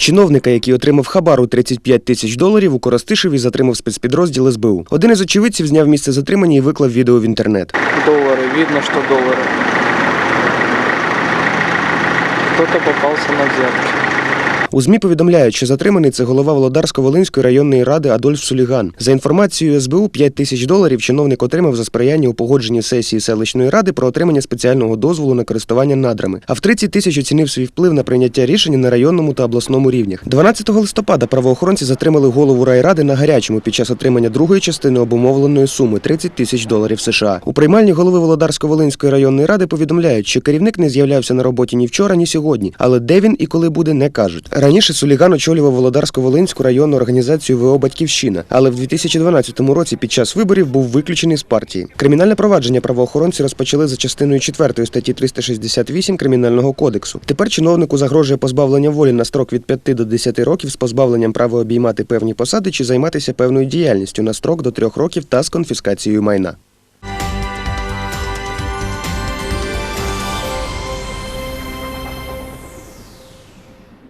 Чиновника, який отримав хабару 35 тисяч доларів, у Коростишеві затримав спецпідрозділ СБУ. Один із очевидців зняв місце затримання і виклав відео в інтернет. Долари, видно, що долари. Хто-то попався на взятки. У ЗМІ повідомляють, що затриманий це голова Володарсько-Волинської районної ради Адольф Суліган. За інформацією СБУ, 5 тисяч доларів чиновник отримав за сприяння у погодженні сесії селищної ради про отримання спеціального дозволу на користування надрами. А в 30 тисяч оцінив свій вплив на прийняття рішення на районному та обласному рівнях. 12 листопада правоохоронці затримали голову райради на гарячому під час отримання другої частини обумовленої суми 30 тисяч доларів США. У приймальні голови Володарсько-Волинської районної ради повідомляють, що керівник не з'являвся на роботі ні вчора, ні сьогодні, але де він і коли буде, не кажуть. Раніше Суліган очолював Володарсько-Волинську районну організацію ВО Батьківщина, але в 2012 році під час виборів був виключений з партії. Кримінальне провадження правоохоронці розпочали за частиною 4 статті 368 Кримінального кодексу. Тепер чиновнику загрожує позбавлення волі на строк від 5 до 10 років з позбавленням права обіймати певні посади чи займатися певною діяльністю на строк до 3 років та з конфіскацією майна.